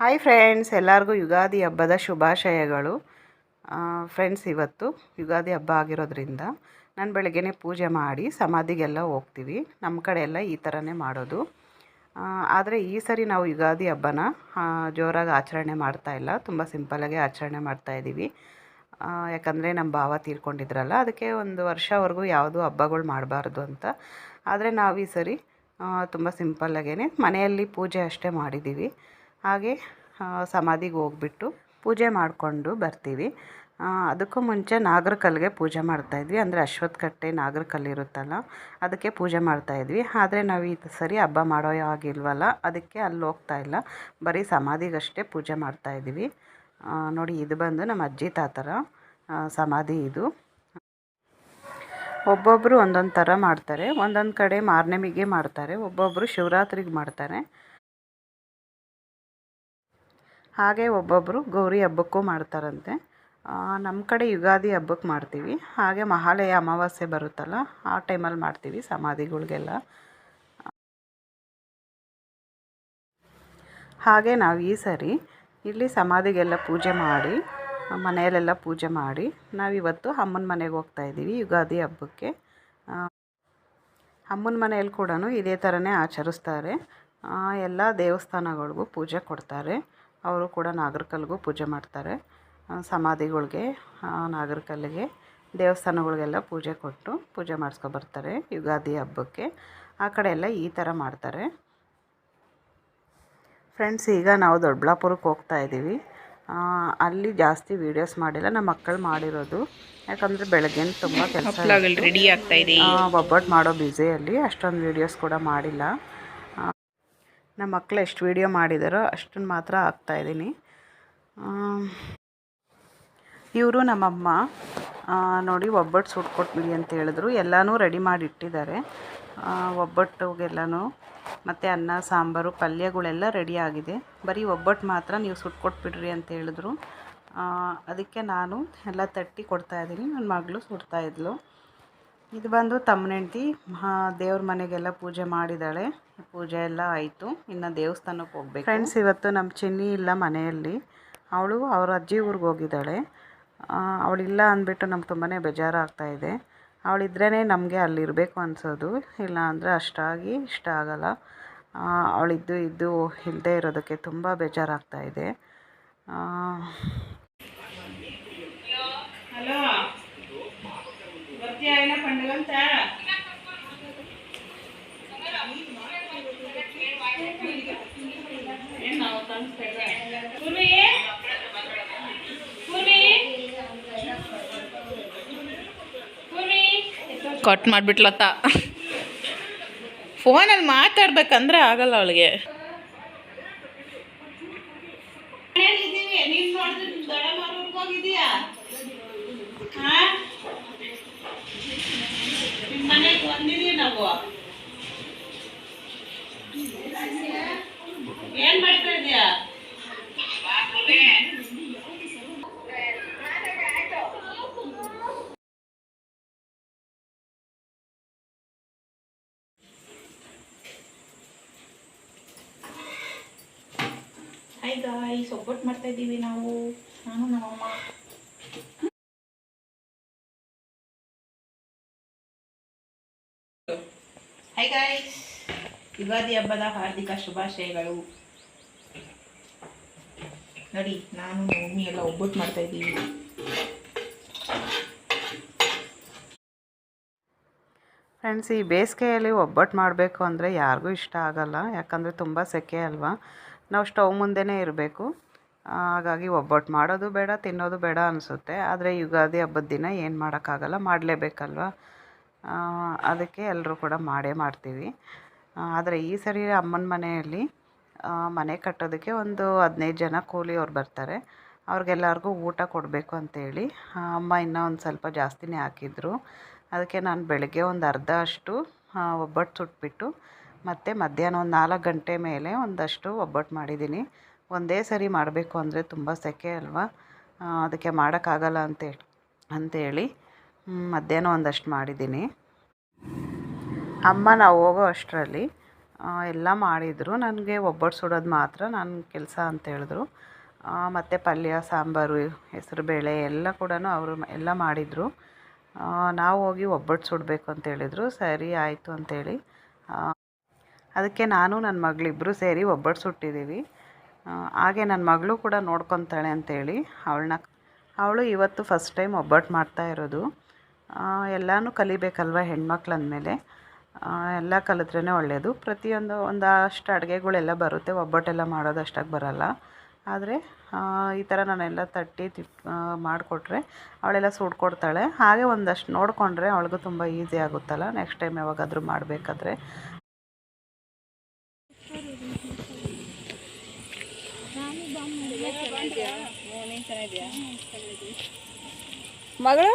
Hi friends ಎಲ್ಲರಿಗೂ ಯುಗಾದಿ ಹಬ್ಬದ ಶುಭಾಶಯಗಳು. ಫ್ರೆಂಡ್ಸ್ ಇವತ್ತು ಯುಗಾದಿ ಹಬ್ಬ ಆಗಿರೋದ್ರಿಂದ ನಾನು ಬೆಳಗ್ಗೆನೇ ಪೂಜೆ ಮಾಡಿ ಸಮಾಧಿಗೆಲ್ಲ ಹೋಗ್ತೀವಿ. ನಮ್ಮ ಕಡೆ ಎಲ್ಲ ಈ ಥರನೇ ಮಾಡೋದು. ಆದರೆ ಈ ಸರಿ ನಾವು ಯುಗಾದಿ ಹಬ್ಬನ ಜೋರಾಗಿ ಆಚರಣೆ ಮಾಡ್ತಾ ಇಲ್ಲ. ತುಂಬ ಸಿಂಪಲಾಗಿ ಆಚರಣೆ ಮಾಡ್ತಾ ಇದ್ದೀವಿ. ಯಾಕಂದರೆ ನಮ್ಮ ಭಾವ ತೀರ್ಕೊಂಡಿದ್ರಲ್ಲ, ಅದಕ್ಕೆ ಒಂದು ವರ್ಷವರೆಗೂ ಯಾವುದೂ ಹಬ್ಬಗಳು ಮಾಡಬಾರ್ದು ಅಂತ. ಆದರೆ ನಾವು ಈ ಸರಿ ತುಂಬ ಸಿಂಪಲ್ಲಾಗೇ ಮನೆಯಲ್ಲಿ ಪೂಜೆ ಅಷ್ಟೇ ಮಾಡಿದ್ದೀವಿ. ಹಾಗೆ ಸಮಾಧಿಗೆ ಹೋಗ್ಬಿಟ್ಟು ಪೂಜೆ ಮಾಡಿಕೊಂಡು ಬರ್ತೀವಿ. ಅದಕ್ಕೂ ಮುಂಚೆ ನಾಗರಕಲ್ಲಿಗೆ ಪೂಜೆ ಮಾಡ್ತಾಯಿದ್ವಿ ಅಂದರೆ ಅಶ್ವತ್ಥ ಕಟ್ಟೆ ನಾಗರ ಕಲ್ಲು ಇರುತ್ತಲ್ಲ, ಅದಕ್ಕೆ ಪೂಜೆ ಮಾಡ್ತಾಯಿದ್ವಿ ಆದರೆ ನಾವು ಈ ಸರಿ ಹಬ್ಬ ಮಾಡೋ ಆಗಿಲ್ವಲ್ಲ ಅದಕ್ಕೆ ಅಲ್ಲಿ ಹೋಗ್ತಾ ಇಲ್ಲ. ಬರೀ ಸಮಾಧಿಗಷ್ಟೇ ಪೂಜೆ ಮಾಡ್ತಾಯಿದ್ವಿ ನೋಡಿ, ಇದು ಬಂದು ನಮ್ಮ ಅಜ್ಜಿ ತಾತರ ಸಮಾಧಿ ಇದು. ಒಬ್ಬೊಬ್ಬರು ಒಂದೊಂದು ಥರ ಮಾಡ್ತಾರೆ. ಒಂದೊಂದು ಕಡೆ ಮಾರ್ನಮಿಗೆ ಮಾಡ್ತಾರೆ ಒಬ್ಬೊಬ್ಬರು ಶಿವರಾತ್ರಿಗೆ ಮಾಡ್ತಾರೆ. ಹಾಗೆ ಒಬ್ಬೊಬ್ಬರು ಗೌರಿ ಹಬ್ಬಕ್ಕೂ ಮಾಡ್ತಾರಂತೆ. ನಮ್ಮ ಕಡೆ ಯುಗಾದಿ ಹಬ್ಬಕ್ಕೆ ಮಾಡ್ತೀವಿ. ಹಾಗೆ ಮಹಾಲಯ ಅಮಾವಾಸ್ಯೆ ಬರುತ್ತಲ್ಲ, ಆ ಟೈಮಲ್ಲಿ ಮಾಡ್ತೀವಿ ಸಮಾಧಿಗಳಿಗೆಲ್ಲ. ಹಾಗೆ ನಾವು ಈ ಸರಿ ಇಲ್ಲಿ ಸಮಾಧಿಗೆಲ್ಲ ಪೂಜೆ ಮಾಡಿ, ಮನೆಯಲ್ಲೆಲ್ಲ ಪೂಜೆ ಮಾಡಿ ನಾವಿವತ್ತು ಅಮ್ಮನ ಮನೆಗೆ ಹೋಗ್ತಾ ಇದ್ದೀವಿ ಯುಗಾದಿ ಹಬ್ಬಕ್ಕೆ. ಅಮ್ಮನ ಮನೆಯಲ್ಲಿ ಕೂಡ ಇದೇ ಥರನೇ ಆಚರಿಸ್ತಾರೆ. ಎಲ್ಲ ದೇವಸ್ಥಾನಗಳಿಗೂ ಪೂಜೆ ಕೊಡ್ತಾರೆ. ಅವರು ಕೂಡ ನಾಗರಕಲ್ಲಿಗೂ ಪೂಜೆ ಮಾಡ್ತಾರೆ. ಸಮಾಧಿಗಳಿಗೆ ನಾಗರಕಲ್ಲಿಗೆ ದೇವಸ್ಥಾನಗಳಿಗೆಲ್ಲ ಪೂಜೆ ಕೊಟ್ಟು ಪೂಜೆ ಮಾಡಿಸ್ಕೊಬರ್ತಾರೆ ಯುಗಾದಿ ಹಬ್ಬಕ್ಕೆ. ಆ ಕಡೆ ಎಲ್ಲ ಈ ಥರ ಮಾಡ್ತಾರೆ. ಫ್ರೆಂಡ್ಸ್ ಈಗ ನಾವು ದೊಡ್ಡಬಳ್ಳಾಪುರಕ್ಕೆ ಹೋಗ್ತಾ ಇದ್ದೀವಿ. ಅಲ್ಲಿ ಜಾಸ್ತಿ ವೀಡಿಯೋಸ್ ಮಾಡಿಲ್ಲ ನಮ್ಮ ಮಕ್ಕಳು ಮಾಡಿರೋದು. ಯಾಕಂದರೆ ಬೆಳಗ್ಗೆ ತುಂಬ ಕೆಲಸ ರೆಡಿ ಆಗ್ತಾ ಇದೆ. ಒಬ್ಬಟ್ಟು ಮಾಡೋ ಬ್ಯುಸಿಯಲ್ಲಿ ಅಷ್ಟೊಂದು ವೀಡಿಯೋಸ್ ಕೂಡ ಮಾಡಿಲ್ಲ. ನಮ್ಮ ಮಕ್ಕಳು ಎಷ್ಟು ವೀಡಿಯೋ ಮಾಡಿದಾರೋ ಅಷ್ಟನ್ನು ಮಾತ್ರ ಹಾಕ್ತಾಯಿದ್ದೀನಿ ಇವರು ನಮ್ಮಮ್ಮ ನೋಡಿ ಒಬ್ಬಟ್ಟು ಸುಟ್ಕೊಟ್ಬಿಡಿ ಅಂತ ಹೇಳಿದ್ರು. ಎಲ್ಲನೂ ರೆಡಿ ಮಾಡಿ ಇಟ್ಟಿದ್ದಾರೆ. ಒಬ್ಬಟ್ಟುಗೆಲ್ಲನೂ ಮತ್ತು ಅನ್ನ, ಸಾಂಬಾರು, ಪಲ್ಯಗಳೆಲ್ಲ ರೆಡಿ ಆಗಿದೆ. ಬರೀ ಒಬ್ಬಟ್ಟು ಮಾತ್ರ ನೀವು ಸುಟ್ಕೊಟ್ಬಿಡ್ರಿ ಅಂತ ಹೇಳಿದ್ರು. ಅದಕ್ಕೆ ನಾನು ಎಲ್ಲ ತಟ್ಟಿ ಕೊಡ್ತಾಯಿದ್ದೀನಿ ನನ್ನ ಮಗಳು ಸುಡ್ತಾಯಿದ್ಲು ಇದು ಬಂದು ತಮ್ಮನ ಹೆಂಡ್ತಿ. ದೇವ್ರ ಮನೆಗೆಲ್ಲ ಪೂಜೆ ಮಾಡಿದ್ದಾಳೆ ಪೂಜೆ ಎಲ್ಲ ಆಯಿತು. ಇನ್ನು ದೇವಸ್ಥಾನಕ್ಕೆ ಹೋಗ್ಬೇಕು. ಫ್ರೆಂಡ್ಸ್ ಇವತ್ತು ನಮ್ಮ ಚಿನ್ನಿ ಇಲ್ಲ ಮನೆಯಲ್ಲಿ. ಅವಳು ಅವ್ರ ಅಜ್ಜಿ ಊರಿಗೆ ಹೋಗಿದ್ದಾಳೆ. ಅವಳಿಲ್ಲ ಅಂದ್ಬಿಟ್ಟು ನಮ್ಗೆ ತುಂಬಾ ಬೇಜಾರಾಗ್ತಾ ಇದೆ. ಅವಳಿದ್ರೇ ನಮಗೆ ಅಲ್ಲಿರಬೇಕು ಅನ್ಸೋದು. ಇಲ್ಲ ಅಂದರೆ ಅಷ್ಟಾಗಿ ಇಷ್ಟ ಆಗಲ್ಲ. ಅವಳಿದ್ದು ಇದ್ದು ಇಲ್ಲದೆ ಇರೋದಕ್ಕೆ ತುಂಬ ಬೇಜಾರಾಗ್ತಾಯಿದೆ ಹಲೋ ಪೂರ್ವಿ ಪೂರ್ವಿ ಕಟ್ ಮಾಡಿಬಿಟ್ಲತ್ತ. ಫೋನಲ್ಲಿ ಮಾತಾಡ್ಬೇಕಂದ್ರೆ ಆಗಲ್ಲ ಅವಳಿಗೆ ನೀನು ನೋಡಿದ್ರೆ ದೊಡ್ಡ ಮರೂರ್ಗೆ ಹೋಗಿದೀಯಾ ಹಾಂ ನಿಮ್ಮ ಮನೆಗೆ ಬಂದಿದ್ದೀವಿ ನಾವು ಏನು ಮಾಡ್ತಾ ಇದೀಯಾ ಹಾಯ್ ಗಾಯ್ಸ್ ಒಬ್ಬಟ್ಟು ಮಾಡ್ತಾ ಇದ್ದೀವಿ ನಾವು ನಾನು ನಮ್ಮಮ್ಮ ಹಾಯ್ ಗಾಯ್ಸ್ ಯುಗಾದಿ ಹಬ್ಬದ ಹಾರ್ದಿಕ ಶುಭಾಶಯಗಳು ನೋಡಿ ನಾನು ಮಮ್ಮಿ ಎಲ್ಲ ಒಬ್ಬಟ್ಟು ಮಾಡ್ತಾ ಇದ್ದೀವಿ ಫ್ರೆಂಡ್ಸ್ ಈ ಬೇಸಿಗೆಯಲ್ಲಿ ಒಬ್ಬಟ್ಟು ಮಾಡಬೇಕು ಅಂದರೆ ಯಾರಿಗೂ ಇಷ್ಟ ಆಗಲ್ಲ. ಯಾಕಂದರೆ ತುಂಬ ಸೆಕೆ ಅಲ್ವಾ? ನಾವು ಸ್ಟವ್ ಮುಂದೆನೇ ಇರಬೇಕು. ಹಾಗಾಗಿ ಒಬ್ಬಟ್ಟು ಮಾಡೋದು ಬೇಡ, ತಿನ್ನೋದು ಬೇಡ ಅನಿಸುತ್ತೆ. ಆದರೆ ಯುಗಾದಿ ಹಬ್ಬದ ದಿನ ಏನು ಮಾಡೋಕ್ಕಾಗಲ್ಲ? ಮಾಡಲೇಬೇಕಲ್ವ? ಅದಕ್ಕೆ ಎಲ್ಲರೂ ಕೂಡ ಮಾಡೇ ಮಾಡ್ತೀವಿ. ಆದರೆ ಈ ಸರಿ ಅಮ್ಮನ ಮನೆಯಲ್ಲಿ ಮನೆ ಕಟ್ಟೋದಕ್ಕೆ ಒಂದು ಹದಿನೈದು ಜನ ಕೂಲಿಯವ್ರು ಬರ್ತಾರೆ. ಅವ್ರಿಗೆಲ್ಲರಿಗೂ ಊಟ ಕೊಡಬೇಕು ಅಂತೇಳಿ ಅಮ್ಮ ಇನ್ನೂ ಒಂದು ಸ್ವಲ್ಪ ಜಾಸ್ತಿನೇ ಹಾಕಿದ್ರು. ಅದಕ್ಕೆ ನಾನು ಬೆಳಗ್ಗೆ ಒಂದು ಅರ್ಧ ಅಷ್ಟು ಒಬ್ಬಟ್ಟು ಸುಟ್ಬಿಟ್ಟು ಮತ್ತು ಮಧ್ಯಾಹ್ನ ಒಂದು ನಾಲ್ಕು ಗಂಟೆ ಮೇಲೆ ಒಂದಷ್ಟು ಒಬ್ಬಟ್ಟು ಮಾಡಿದ್ದೀನಿ. ಒಂದೇ ಸರಿ ಮಾಡಬೇಕು ಅಂದರೆ ತುಂಬ ಸೆಕೆ ಅಲ್ವಾ? ಅದಕ್ಕೆ ಮಾಡೋಕ್ಕಾಗಲ್ಲ ಅಂತೇಳಿ ಅಂತೇಳಿ ಮಧ್ಯಾಹ್ನ ಒಂದಷ್ಟು ಮಾಡಿದ್ದೀನಿ. ಅಮ್ಮ, ನಾವು ಹೋಗೋ ಅಷ್ಟರಲ್ಲಿ ಎಲ್ಲ ಮಾಡಿದರು. ನನಗೆ ಒಬ್ಬಟ್ಟು ಸುಡೋದು ಮಾತ್ರ ನನ್ನ ಕೆಲಸ ಅಂತ ಹೇಳಿದ್ರು. ಮತ್ತು ಪಲ್ಯ, ಸಾಂಬಾರು ಹೆಸರುಬೇಳೆ ಎಲ್ಲ ಕೂಡ ಅವರು ಎಲ್ಲ ಮಾಡಿದರು. ನಾವು ಹೋಗಿ ಒಬ್ಬಟ್ಟು ಸುಡಬೇಕು ಅಂತ ಹೇಳಿದ್ರು. ಸರಿ, ಆಯಿತು ಅಂತೇಳಿ ಅದಕ್ಕೆ ನಾನು ನನ್ನ ಮಗಳಿಬ್ಬರು ಸೇರಿ ಒಬ್ಬಟ್ಟು ಸುಟ್ಟಿದ್ದೀವಿ ಹಾಗೆ ನನ್ನ ಮಗಳು ಕೂಡ ನೋಡ್ಕೊತಾಳೆ ಅಂತೇಳಿ ಅವಳನ್ನ, ಅವಳು ಇವತ್ತು ಫಸ್ಟ್ ಟೈಮ್ ಒಬ್ಬಟ್ಟು ಮಾಡ್ತಾ ಇರೋದು. ಎಲ್ಲನೂ ಕಲಿಬೇಕಲ್ವ ಹೆಣ್ಮಕ್ಳು ಅಂದಮೇಲೆ ಎಲ್ಲ ಕಲಿತ್ರೇ ಒಳ್ಳೆಯದು ಪ್ರತಿಯೊಂದು ಒಂದಷ್ಟು ಅಡುಗೆಗಳೆಲ್ಲ ಬರುತ್ತೆ. ಒಬ್ಬಟ್ಟೆಲ್ಲ ಮಾಡೋದು ಅಷ್ಟಾಗಿ ಬರಲ್ಲ. ಆದರೆ ಈ ಥರ ನಾನೆಲ್ಲ ತಟ್ಟಿ ತಿ ಮಾಡಿಕೊಟ್ರೆ ಅವಳೆಲ್ಲ ಸುಡ್ಕೊಡ್ತಾಳೆ. ಹಾಗೆ ಒಂದಷ್ಟು ನೋಡಿಕೊಂಡ್ರೆ ಅವಳಿಗೂ ತುಂಬ ಈಸಿ ಆಗುತ್ತಲ್ಲ. ನೆಕ್ಸ್ಟ್ ಟೈಮ್ ಯಾವಾಗಾದರೂ ಮಾಡಬೇಕಾದ್ರೆ. ಮಗಳು?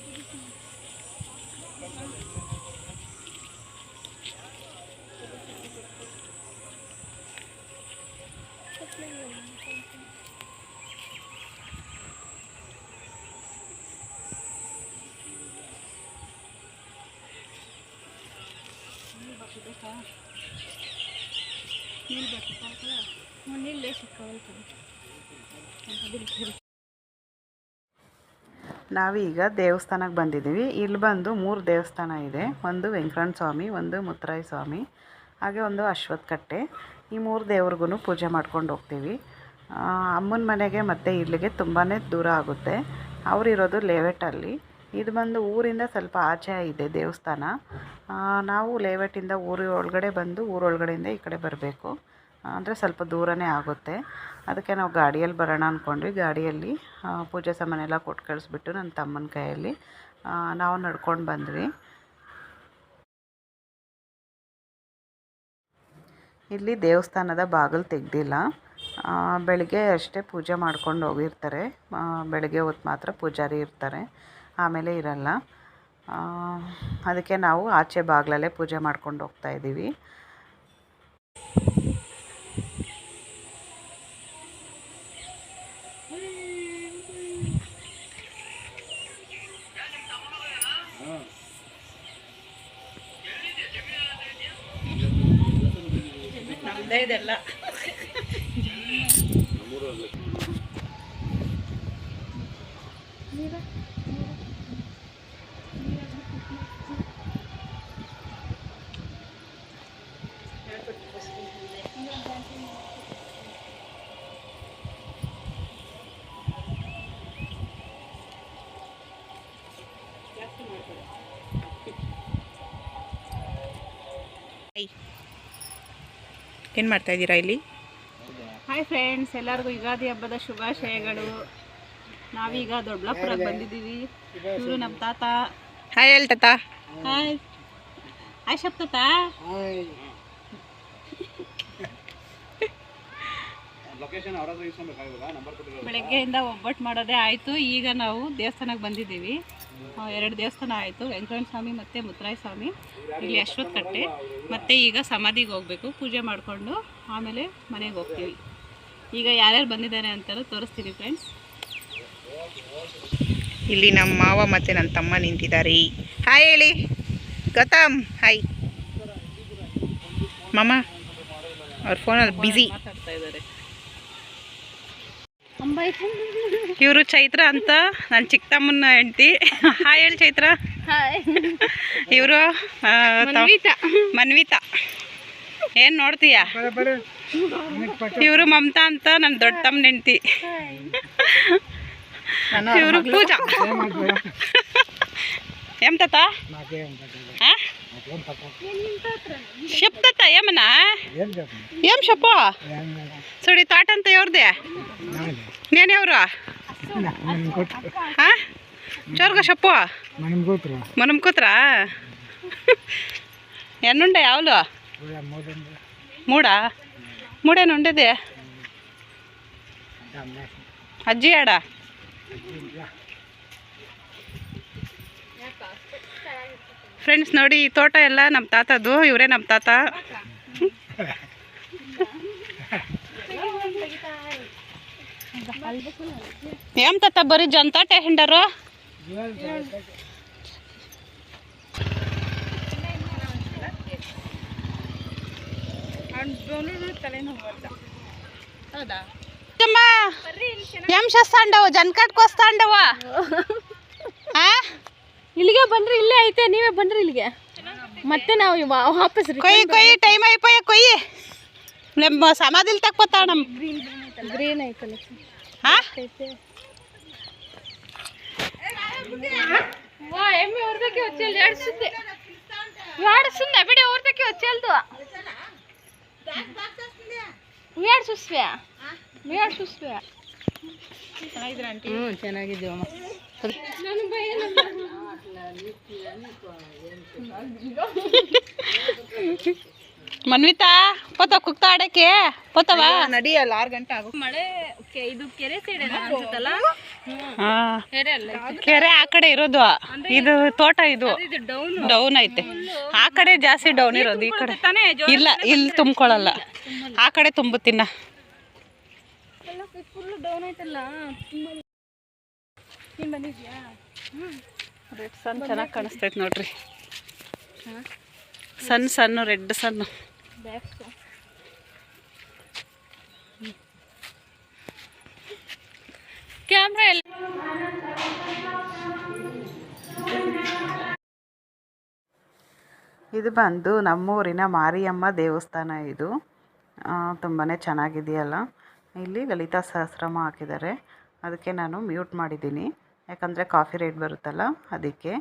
ನಾವೀಗ ದೇವಸ್ಥಾನಕ್ಕೆ ಬಂದಿದ್ದೀವಿ. ಇಲ್ಲಿ ಬಂದು ಮೂರು ದೇವಸ್ಥಾನ ಇದೆ. ಒಂದು ವೆಂಕಟರಣ ಸ್ವಾಮಿ ಒಂದು ಮುತ್ತರಾಯ ಸ್ವಾಮಿ ಹಾಗೆ ಒಂದು ಅಶ್ವತ್ಥ ಕಟ್ಟೆ ಈ ಮೂರು ದೇವ್ರಿಗೂ ಪೂಜೆ ಮಾಡ್ಕೊಂಡು ಹೋಗ್ತೀವಿ. ಅಮ್ಮನ ಮನೆಗೆ ಮತ್ತು ಇಲ್ಲಿಗೆ ತುಂಬಾ ದೂರ ಆಗುತ್ತೆ. ಅವರಿರೋದು ಲೇವೆಟಲ್ಲಿ ಇದು ಬಂದು ಊರಿಂದ ಸ್ವಲ್ಪ ಆಚೆ ಇದೆ ದೇವಸ್ಥಾನ. ನಾವು ಲೇವೆಟಿಂದ ಊರಿ ಒಳಗಡೆ ಬಂದು ಊರೊಳಗಡೆಯಿಂದ ಈ ಕಡೆ ಬರಬೇಕು. ಅಂದರೆ ಸ್ವಲ್ಪ ದೂರನೇ ಆಗುತ್ತೆ. ಅದಕ್ಕೆ ನಾವು ಗಾಡಿಯಲ್ಲಿ ಬರೋಣ ಅಂದ್ಕೊಂಡ್ವಿ ಗಾಡಿಯಲ್ಲಿ ಪೂಜೆ ಸಾಮಾನೆಲ್ಲ ಕೊಟ್ಟು ಕಳಿಸ್ಬಿಟ್ಟು ನನ್ನ ತಮ್ಮನ ಕೈಯಲ್ಲಿ ನಾವು ನಡ್ಕೊಂಡು ಬಂದ್ವಿ. ಇಲ್ಲಿ ದೇವಸ್ಥಾನದ ಬಾಗಿಲು ತೆಗ್ದಿಲ್ಲ. ಬೆಳಗ್ಗೆ ಅಷ್ಟೇ ಪೂಜೆ ಮಾಡ್ಕೊಂಡು ಹೋಗಿರ್ತಾರೆ. ಬೆಳಗ್ಗೆ ಹೊತ್ತು ಮಾತ್ರ ಪೂಜಾರಿ ಇರ್ತಾರೆ. ಆಮೇಲೆ ಇರಲ್ಲ. ಅದಕ್ಕೆ ನಾವು ಆಚೆ ಬಾಗಿಲಲ್ಲೇ ಪೂಜೆ ಮಾಡ್ಕೊಂಡು ಹೋಗ್ತಾ ಇದ್ದೀವಿ. ನಮ್ದೇ ಇದೆಲ್ಲ. ಏನು ಮಾಡ್ತಾ ಇದ್ದೀರಾ ಇಲ್ಲಿ? ಹಾಯ್ ಫ್ರೆಂಡ್ಸ್ ಎಲ್ಲರಿಗೂ ಯುಗಾದಿ ಹಬ್ಬದ ಶುಭಾಶಯಗಳು. ನಾವೀಗ ದೊಡ್ಡಬಳ್ಳಾಪುರಕ್ಕೆ ಬಂದಿದ್ದೀವಿ. ಇವರು ನಮ್ಮ ತಾತ. ಹಾಯ್ ಹೇಳಿ ತಾತ. ಹಾಯ್ ಹಾಯ್ ಶಬ್ ತಾತ ಬೆಳಗ್ಗೆಯಿಂದ ಒಬ್ಬಟ್ಟು ಮಾಡೋದೇ ಆಯಿತು. ಈಗ ನಾವು ದೇವಸ್ಥಾನಕ್ಕೆ ಬಂದಿದ್ದೀವಿ. ಎರಡು ದೇವಸ್ಥಾನ ಆಯಿತು. ವೆಂಕಟರಮಣ ಸ್ವಾಮಿ ಮತ್ತು ಮುತ್ತರಾಯ ಸ್ವಾಮಿ ಇಲ್ಲಿ ಅಶ್ವತ್ಥ ಕಟ್ಟೆ. ಮತ್ತು ಈಗ ಸಮಾಧಿಗೆ ಹೋಗಬೇಕು ಪೂಜೆ ಮಾಡಿಕೊಂಡು ಆಮೇಲೆ ಮನೆಗೆ ಹೋಗ್ತೀವಿ. ಈಗ ಯಾರ್ಯಾರು ಬಂದಿದ್ದಾರೆ ಅಂತಲೂ ತೋರಿಸ್ತೀನಿ ಫ್ರೆಂಡ್ಸ್ ಇಲ್ಲಿ ನಮ್ಮ ಮಾವ ಮತ್ತು ನನ್ನ ತಮ್ಮ ನಿಂತಿದ್ದಾರೆ. ಹಾಯ್ ಹೇಳಿ. ಗೌತಮ್ ಹಾಯ್ ಮಾಮ ಅವ್ರ ಫೋನಲ್ಲಿ ಬ್ಯುಸಿ ಮಾತಾಡ್ತಾ ಇದ್ದಾರೆ. ಇವರು ಚೈತ್ರ ಅಂತ ನನ್ನ ಚಿಕ್ಕ ತಮ್ಮನ ಹೆಂಡತಿ. ಹಾಯ್ ಹೇಳಿ ಚೈತ್ರ. ಇವರು ಮನ್ವಿತ. ಏನ್ ನೋಡ್ತೀಯ? ಇವರು ಮಮತಾ ಅಂತ ನನ್ನ ದೊಡ್ಡ ತಮ್ಮನ ಹೆಂಡತಿ. ಇವರು ಪೂಜಾ. ಎಂ ತಾತ? ಶಪ್ ತಾತ ಏಮನ ಏಮ್ ಶಪ್ಪ? ಸುಡಿ ತಾಟ ಅಂತ ಇವ್ರದೇ ನೀನ್ಯವ್ರ ಹಾಂ? ಚೋರ್ಗ ಶಪ್ಪು? ಮನಮ್ ಕೂತ್ರಾ? ಎನ್ನುಂಡ ಯಾವಲು? ಮೂಡಾ? ಮೂಡೇನು ಉಂಡದೆ? ಅಜ್ಜಿ ಆಡಾ ಫ್ರೆಂಡ್ಸ್ ನೋಡಿ ಈ ತೋಟ ಎಲ್ಲ ನಮ್ಮ ತಾತದು, ಇವರೇ ನಮ್ಮ ತಾತ. ಏಮ್ ತತ್ತ ಬರೀ జంతా టేహిండారు ఏం చేస్తాండవు ಆ? ಇಲ್ಲಿಗೆ ಬಂದ್ರಿ ಇಲ್ಲೇ ಐತೆ ನೀವೇ ಬಂದ್ರಿ ಇಲ್ಲಿಗೆ. ಮತ್ತೆ ನಾವು ವಾಪಸ್ ಕೊಯ್ಯಿ ಕೊಯ್ಯಿ ಟೈಮ್ ಅಯ್ಯಪ್ಪ ಕೊಯ್ಯಿ ನಮ್ಮ ಸಮಾಧಿಲಿ ತಕ್ಕೋತಾವ ನಮ್ಮ ಗ್ರೀನ್ ಐತಲ್ಲ ಎಮ್ಮೆ ಹೊರದಕ್ಕೆ ಹೊಚ್ಚಲ್ದು ಎರಡು ಸುದ್ದಿ. ಎರಡು ಬಿಡಿ ಹೊರದಕ್ಕೆ ಹೊಚ್ಚಲ್ದು ಎರಡು ಸುಸ್ವೆ ಎರಡು ಸುಸ್ವೆ ಹ್ಞೂ ಚೆನ್ನಾಗಿದ್ದೀವಮ್ಮ. ಮನ್ವಿತಾ ಪೋತ ಕುಕ್ತಾ ಆಡಕ್ಕೆ ಪೋತವಾ ನಡಿಯಲ್ಲ ಆರು ಗಂಟೆ ಆಗು. ಮಳೆ ಇದು ಕೆರೆ ಸೈಡ್ ಅನ್ಸುತ್ತಲ್ಲ? ಹಾ. ಕೆರೆ ಅಲ್ಲ ಕೆರೆ ಆ ಕಡೆ ಇರೋದು. ಇದು ತೋಟ ಇದು. ಇದು ಡೌನ್? ಡೌನ್ ಐತೆ. ಆ ಕಡೆ ಜಾಸ್ತಿ ಡೌನ್ ಇರೋದು ಈ ಕಡೆ. ಇಲ್ಲ ಇಲ್ಲಿ ತುಂಬ್ಕೊಳ್ಳಲ್ಲ ಆ ಕಡೆ ತುಂಬುತ್ತಿನ್ನ ಫುಲ್ ಡೌನ್ ಐತಲ್ಲ? ತುಂಬಾ ಬಂದಿದ್ಯಾ? ರೆಡ್ ಸನ್ ಚೆನ್ನಾಗಿ ಕಾಣಿಸ್ತೈತೆ ನೋಡ್ರಿ. ಸಣ್ಣ ಸಣ್ಣ ರೆಡ್ ಸಣ್ಣ ಕ್ಯಾಮ್ರಾ ಎಲ್ಲ ಇದು ಬಂದು ನಮ್ಮೂರಿನ ಮಾರಿಯಮ್ಮ ದೇವಸ್ಥಾನ ಇದು. ತುಂಬಾ ಚೆನ್ನಾಗಿದೆಯಲ್ಲ. ಇಲ್ಲಿ ಲಲಿತಾ ಸಹಸ್ರಮ ಹಾಕಿದ್ದಾರೆ. ಅದಕ್ಕೆ ನಾನು ಮ್ಯೂಟ್ ಮಾಡಿದ್ದೀನಿ. ಯಾಕಂದರೆ ಕಾಫಿ ರೇಟ್ ಬರುತ್ತಲ್ಲ, ಅದಕ್ಕೆ.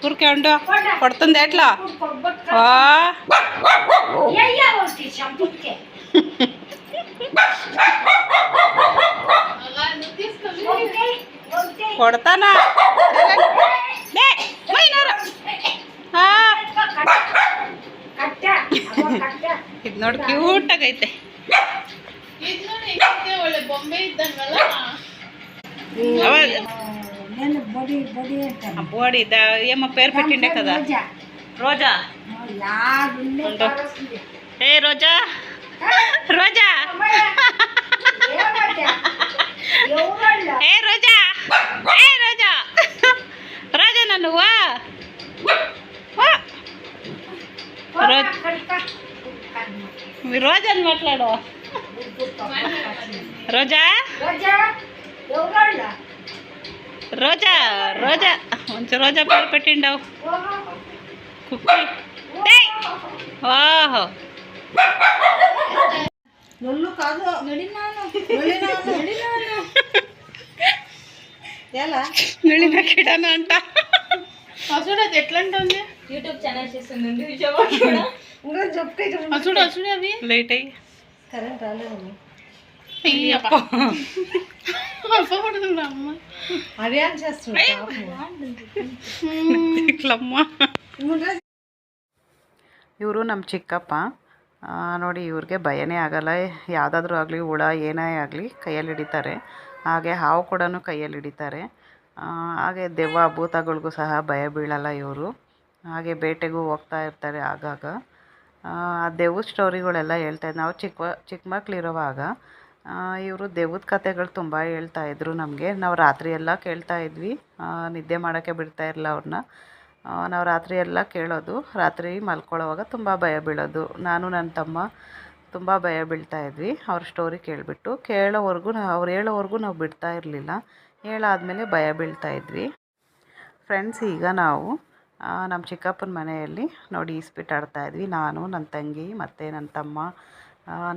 కూరకేండు కొడుతుంది ఎట్లా ఆ, కొడతానా డే, పోయినారు. ఆ. ಇದು ನೋಡಿ ಕ್ಯೂಟ್ ಆಗೈತೆ బోడి ఏమో పేరు పెట్టిండే కదా. రోజా. ఏ రోజా? రోజా? ఏ రోజా? ఏ రోజా? రోజా నువ్వా? రోజా అని మాట్లాడు రోజా? రోజా రోజా మంచి రోజా పేరు పెట్టిండవు. కుక్కీ. ఓహో. నొల్లు కాదు. కిడన అంట. అసలు అది యూట్యూబ్ ఛానల్ చేస్తుంది చూడ చూడ అవి. లేట్ అయ్యి. కరెంట్ రాలేదు ಇವರು ನಮ್ಮ ಚಿಕ್ಕಪ್ಪ. ನೋಡಿ ಇವ್ರಿಗೆ ಭಯನೇ ಆಗಲ್ಲ. ಯಾವುದಾದ್ರೂ ಆಗಲಿ ಹುಳ ಏನೇ ಆಗಲಿ ಕೈಯಲ್ಲಿ ಹಿಡಿತಾರೆ. ಹಾಗೆ ಹಾವು ಕೂಡ ಕೈಯಲ್ಲಿ ಹಿಡಿತಾರೆ. ಹಾಗೆ ದೆವ್ವ ಭೂತಗಳಿಗೂ ಸಹ ಭಯ ಬೀಳಲ್ಲ ಇವರು. ಹಾಗೆ ಬೇಟೆಗೂ ಹೋಗ್ತಾ ಇರ್ತಾರೆ ಆಗಾಗ. ಆ ದೆವ್ವ ಸ್ಟೋರಿಗಳೆಲ್ಲ ಹೇಳ್ತಾ ನಾವು ಚಿಕ್ಕ ಚಿಕ್ಕ ಮಕ್ಳಿರುವಾಗ ಇವರು ದೇವದ ಕಥೆಗಳು ತುಂಬ ಹೇಳ್ತಾ ಇದ್ರು ನಮಗೆ. ನಾವು ರಾತ್ರಿ ಎಲ್ಲ ಕೇಳ್ತಾ ಇದ್ವಿ. ನಿದ್ದೆ ಮಾಡೋಕ್ಕೆ ಬಿಡ್ತಾ ಇರಲಿಲ್ಲ ಅವ್ರನ್ನ ನಾವು ರಾತ್ರಿ ಎಲ್ಲ ಕೇಳೋದು. ರಾತ್ರಿ ಮಲ್ಕೊಳ್ಳೋವಾಗ ತುಂಬ ಭಯ ಬೀಳೋದು. ನಾನು ನನ್ನ ತಮ್ಮ ತುಂಬ ಭಯ ಬೀಳ್ತಾ ಇದ್ವಿ. ಅವ್ರ ಸ್ಟೋರಿ ಕೇಳಿಬಿಟ್ಟು ಕೇಳೋವರೆಗೂ ನಾವು ಅವ್ರು ಹೇಳೋವರೆಗೂ ನಾವು ಬಿಡ್ತಾ ಇರಲಿಲ್ಲ. ಹೇಳಾದ್ಮೇಲೆ ಭಯ ಬೀಳ್ತಾ ಇದ್ವಿ. ಫ್ರೆಂಡ್ಸ್ ಈಗ ನಾವು ನಮ್ಮ ಚಿಕ್ಕಪ್ಪನ ಮನೆಯಲ್ಲಿ ನೋಡಿ ಈಸ್ಪಿಟ್ ಆಡ್ತಾ ಇದ್ವಿ. ನಾನು ನನ್ನ ತಂಗಿ, ಮತ್ತು ನನ್ನ ತಮ್ಮ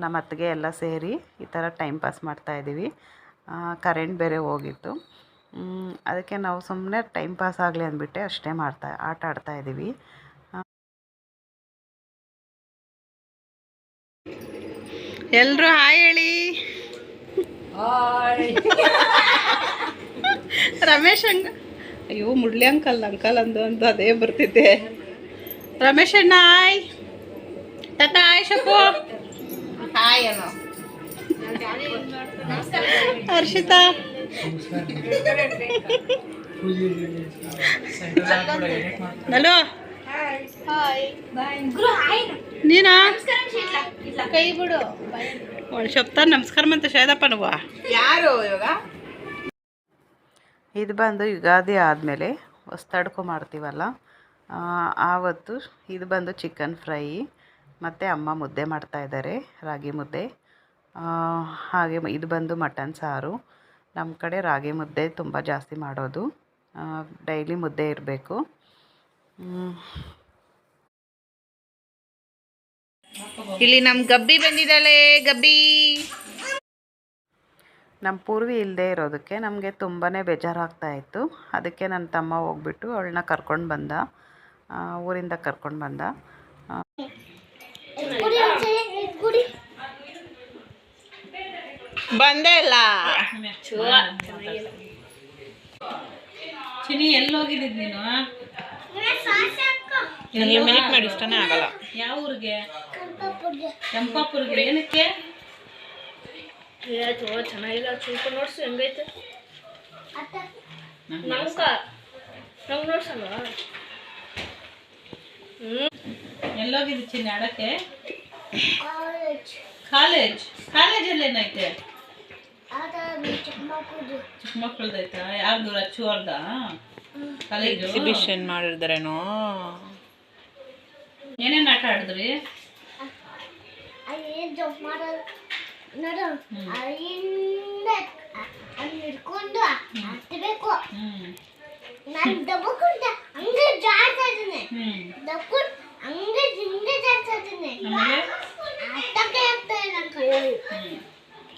ನಮ್ಮ ಅತ್ತಿಗೆ ಎಲ್ಲ ಸೇರಿ ಈ ಥರ ಟೈಮ್ ಪಾಸ್ ಮಾಡ್ತಾಯಿದ್ದೀವಿ ಕರೆಂಟ್ ಬೇರೆ ಹೋಗಿತ್ತು. ಅದಕ್ಕೆ ನಾವು ಸುಮ್ಮನೆ ಟೈಮ್ ಪಾಸ್ ಆಗಲಿ ಅಂದ್ಬಿಟ್ಟೆ ಅಷ್ಟೇ ಮಾಡ್ತಾ ಆಟ ಆಡ್ತಾ ಇದ್ದೀವಿ. ಎಲ್ಲರೂ ಹಾಯ್ ಹೇಳಿ. ರಮೇಶ್ ಅಂಗ ಅಯ್ಯೋ ಮುಡ್ಲಿ ಅಂಕಲ್ ಅಂಕಲ್ ಅಂದು ಅಂತ ಅದೇ ಬರ್ತಿದ್ದೆ. ರಮೇಶ್ ಅಣ್ಣ ಹಾಯ್. ತಾತ hi Shappu hi Harshita. Hello. ನೀನಾ? ಕೈ ಬಿಡು. ಒಳ್ಳೆ ನಮಸ್ಕಾರ ಮಂತ ಶೇದಪ್ಪ ನೀವು? ಯಾರು ಇವಾಗ? ಇದು ಬಂದು ಯುಗಾದಿ ಆದಮೇಲೆ ಹೊಸ್ತಡ್ಕೊ ಮಾಡ್ತೀವಲ್ಲ. ಆವತ್ತು ಇದು ಬಂದು ಚಿಕನ್ ಫ್ರೈ ಮತ್ತು ಅಮ್ಮ ಮುದ್ದೆ ಮಾಡ್ತಾ ಇದ್ದಾರೆ, ರಾಗಿ ಮುದ್ದೆ. ಹಾಗೆ ಇದು ಬಂದು ಮಟನ್ ಸಾರು. ನಮ್ಮ ಕಡೆ ರಾಗಿ ಮುದ್ದೆ ತುಂಬ ಜಾಸ್ತಿ ಮಾಡೋದು. ಡೈಲಿ ಮುದ್ದೆ ಇರಬೇಕು. ಇಲ್ಲಿ ನಮ್ಮ ಗಬ್ಬಿ ಬಂದಿದ್ದಾಳೆ, ಗಬ್ಬಿ. ನಮ್ಮ ಪೂರ್ವಿ ಇಲ್ಲದೆ ಇರೋದಕ್ಕೆ ನಮಗೆ ತುಂಬಾ ಬೇಜಾರಾಗ್ತಾ ಇತ್ತು. ಅದಕ್ಕೆ ನನ್ನ ತಮ್ಮ ಹೋಗ್ಬಿಟ್ಟು ಅವಳನ್ನ ಕರ್ಕೊಂಡು ಬಂದ. ಊರಿಂದ ಕರ್ಕೊಂಡು ಬಂದ. ಬಂದೇ ಇಲ್ಲ. ಚಿನಿ ಎಲ್ಲಿ ಹೋಗಿದ್ದಿದ್ ನೀನು ಮಿನಿಟ್ ಮಾಡಿ ಇಷ್ಟನೇ ಆಗಲ್ಲ. ಯಾವ ಊರಿಗೆ? ಕೆಂಪಾಪುರ್ಗೆ. ಏನಕ್ಕೆ? ಚೆನ್ನಾಗಿಲ್ಲ. ಚೂಪ ನೋಡ್ಸು ಹೆಂಗೈತೆ? ನಮ್ಕ ನಮ್ಗೆ ನೋಡ್ಸಲ್ವಾ? ಎಲ್ಲೋಗಿದ್ದು ಚಿನ್ನ ಆಡಕ್ಕೆ ಕಾಲೇಜ್ ಕಾಲೇಜಲ್ಲಿ ಏನೈತೆ ಚಿಕ್ಕ ಮಕ್ಕಳದೈತಾ ಯಾರ್ದು ರಚ್ಚು ಅವ್ರದ? ಕಾಲೇಜು ಎಕ್ಸಿಬಿಷನ್ ಮಾಡಿದ್ರೇನೋ ಏನೇನು ಆಟ ಆಡಿದ್ರಿ? ನೋಡು ಅಲ್ಲಿಂದ ಅಲ್ಲಿ ಹಿಡ್ಕೊಂಡು ಹತ್ತಬೇಕು ಹ್ಮ್. ನಾನು ದಬ್ಬಕೊಂಡ ಹಂಗೆ ಜಾಡ್ತಾ ಇದ್ದೀನಿ. ಹ್ಮ್. ದಬ್ಕೊಂಡು ಹಂಗೆ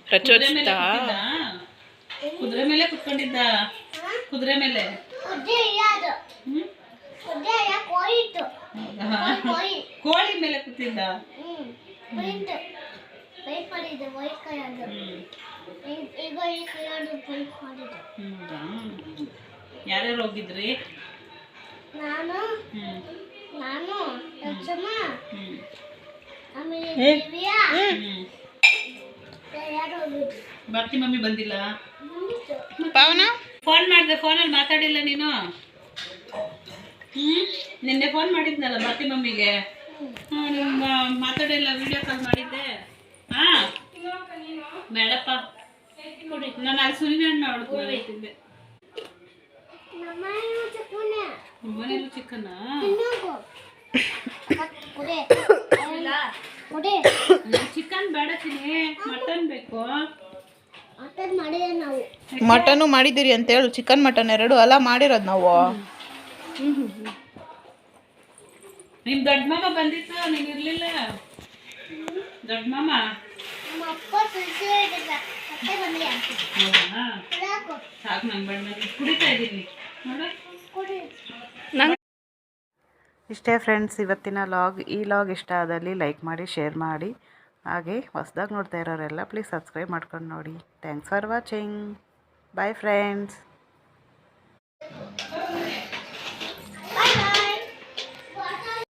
ನನ್ನ ಕುದುರೆ ಮೇಲೆ ಕೂತಿದ್ದ? ಕುದುರೆ ಮೇಲೆ ಕುತ್ಕೊಂಡಿದ್ದ? ಕುದುರೆ ಮೇಲೆ? ಕೋಳಿ ಮೇಲೆ ಕೂತಿದ್ದ ಯಾರ್ಯಾರು ಹೋಗಿದ್ರಿ? ನಾನು ನಾನು ಲಕ್ಷ್ಮ ಹ್ಮ್. ಆಮೇಲೆ ದಿವ್ಯಾ. ಹ್ಮ್. ಯಾರು ಹೋಗಿದ್ರು? ಬಾಕಿ ಮಮ್ಮಿ ಬಂದಿಲ್ಲ. ಬಂದಿತ್ತು ಪವನ? ಫೋನ್ ಮಾಡಿದೆ ಫೋನಲ್ಲಿ ಮಾತಾಡಿಲ್ಲ ನೀನು? ಹ್ಮ್. ನಿನ್ನೆ ಫೋನ್ ಮಾಡಿದ್ನಲ್ಲ ಬರ್ತಿ ಮಮ್ಮಿಗೆ? ಮಾತಾಡಿಲ್ಲ ವಿಡಿಯೋ ಕಾಲ್ ಮಾಡಿದ್ದೆ. ಹಾ? ಬೇಡಪ್ಪ. ನಾನು ಅಲ್ಲಿ ಸುನಿನ ಹಣ್ಣು ಹೊಡ್ಕೊಳ್ತಿದ್ದೆ ನಮ್ಮ ಮನೆ ತಿನ್ನೋಕು ಕುಡೆ ಕುಡೆ ಚಿಕನ್ ಬೇಡ ಚಿನಿ ಮಟನ್ ಬೇಕು. ಅಟ್ಟದ್ ಮಾಡಿದೆ ನಾವು. ಮಟನು ಮಾಡಿದ್ದೀರಿ ಅಂತ ಹೇಳು. ಚಿಕನ್ ಮಟನ್ ಎರಡು ಅಲ್ಲ ಮಾಡಿರೋದು ನಾವು. ನಿಮ್ ದೊಡ್ಡ ಮಾಮ ಬಂದಿತ್ತು ನೀನ್ ಇರ್ಲಿಲ್ಲ? ದೊಡ್ಡ ಮಾಮ? ಸಾಕು ನಂಗೆ ಬೇಡ ಕುಡಿತಾ ಇದ್ದೀನಿ ನೋಡು. ಕುಡಿ. ಇಷ್ಟೇ ಫ್ರೆಂಡ್ಸ್ ಇವತ್ತಿನ ಲಾಗ್ ಈ ಲಾಗ್ ಇಷ್ಟ ಆದಲ್ಲಿ ಲೈಕ್ ಮಾಡಿ ಶೇರ್ ಮಾಡಿ. ಹಾಗೆ ಹೊಸದಾಗಿ ನೋಡ್ತಾ ಇರೋರೆಲ್ಲ ಪ್ಲೀಸ್ ಸಬ್ಸ್ಕ್ರೈಬ್ ಮಾಡ್ಕೊಂಡು ನೋಡಿ. Thanks for watching bye friends